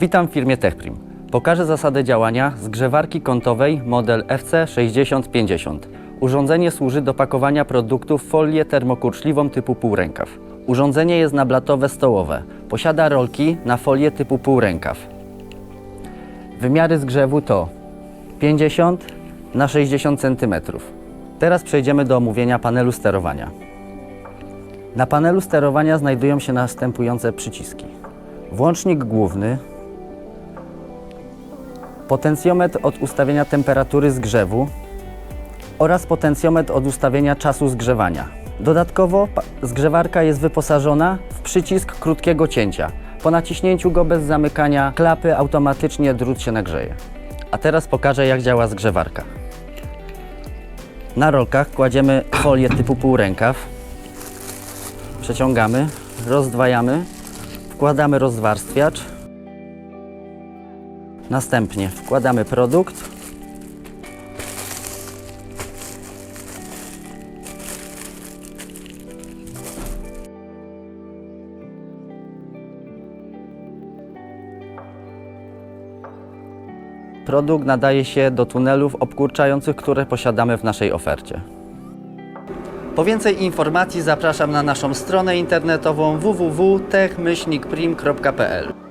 Witam w firmie TechPrim. Pokażę zasady działania zgrzewarki kątowej model FC6050. Urządzenie służy do pakowania produktów w folię termokurczliwą typu półrękaw. Urządzenie jest nablatowe stołowe. Posiada rolki na folię typu półrękaw. Wymiary zgrzewu to 50 na 60 cm. Teraz przejdziemy do omówienia panelu sterowania. Na panelu sterowania znajdują się następujące przyciski. Włącznik główny, potencjometr od ustawienia temperatury zgrzewu oraz potencjometr od ustawienia czasu zgrzewania. Dodatkowo zgrzewarka jest wyposażona w przycisk krótkiego cięcia. Po naciśnięciu go bez zamykania klapy automatycznie drut się nagrzeje. A teraz pokażę jak działa zgrzewarka. Na rolkach kładziemy folię typu półrękaw. Przeciągamy, rozdwajamy, wkładamy rozwarstwiacz Następnie wkładamy produkt. Produkt nadaje się do tunelów obkurczających, które posiadamy w naszej ofercie. Po więcej informacji zapraszam na naszą stronę internetową www.techmyślnikprim.pl